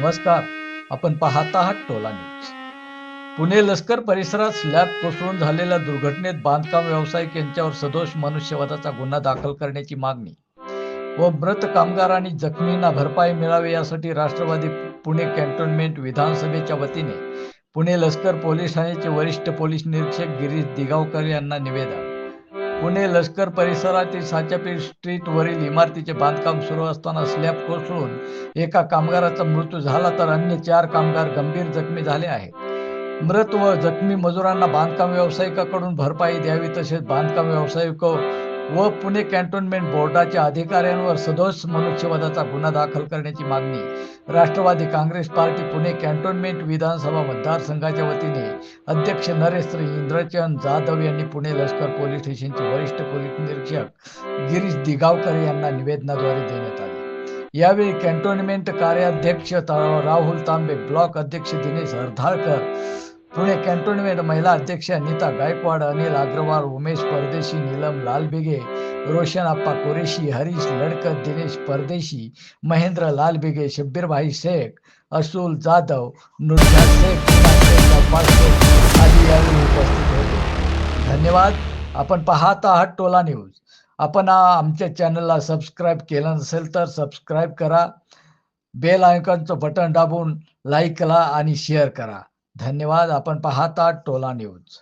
नमस्कार. आपण पाहत आहात टोला न्यूज पुणे लष्कर परिसरात स्लॅब कोसळून झालेल्या दुर्घटनेत बांधकाम व्यावसायिक यांच्यावर सदोष मनुष्यवधाचा गुन्हा दाखल करण्याची मागणी. व मृत कामगार आणि जखमींना भरपाई मिळावी यासाठी राष्ट्रवादी पुणे कॅन्टोन्मेंट विधानसभेच्या वतीने पुणे लष्कर पोलीस ठाण्याचे वरिष्ठ पोलीस निरीक्षक गिरीश दिगावकर यांना निवेदन. पुणे लष्कर परिसरातील साचापीर स्ट्रीट वरील इमारतीचे बांधकाम सुरू असताना स्लॅब कोसळून एका कामगाराचा मृत्यू झाला तर अन्य चार कामगार गंभीर जखमी झाले आहेत. मृत व जखमी मजुरांना बांधकाम व्यावसायिकाकडून भरपाई द्यावी तसेच बांधकाम व्यावसायिक व पुणे कॅन्टोन्मेंट बोर्डाच्या अधिकाऱ्यांवर सदोष मनुष्यवादाचा गुन्हा दाखल करण्याची मागणी. राष्ट्रवादी काँग्रेस पार्टी पुणे कॅन्टोन्मेंट विधानसभा मतदारसंघाच्या वतीने अध्यक्ष नरेश इंद्रचंद जाधव यांनी पुणे लष्कर पोलीस स्टेशनचे वरिष्ठ पोलीस निरीक्षक गिरीश दिगावकर यांना निवेदनाद्वारे देण्यात आले. यावेळी कॅन्टोन्मेंट कार्याध्यक्ष राहुल तांबे ब्लॉक अध्यक्ष दिनेश हरधाळकर पुणे कॅन्टोन्मेंट महिला अध्यक्ष नीता गायकवाड अनिल अग्रवाल उमेश परदेशी नीलम लालबिगे रोशन आप्पा कुरेशी हरीश लडकत दिनेश परदेशी महेंद्र लालबिगे शब्बीरभाई शेख असूल जाधव नुरजा शेख आदी यावेळी उपस्थित होते. धन्यवाद. आपण पाहत आहात टोला न्यूज. आपण आमच्या चॅनलला सबस्क्राईब केलं नसेल तर सबस्क्राईब करा. बेल आयकॉनचं बटन दाबून लाईक करा आणि शेअर करा. धन्यवाद. आपण पाहता टोला न्यूज.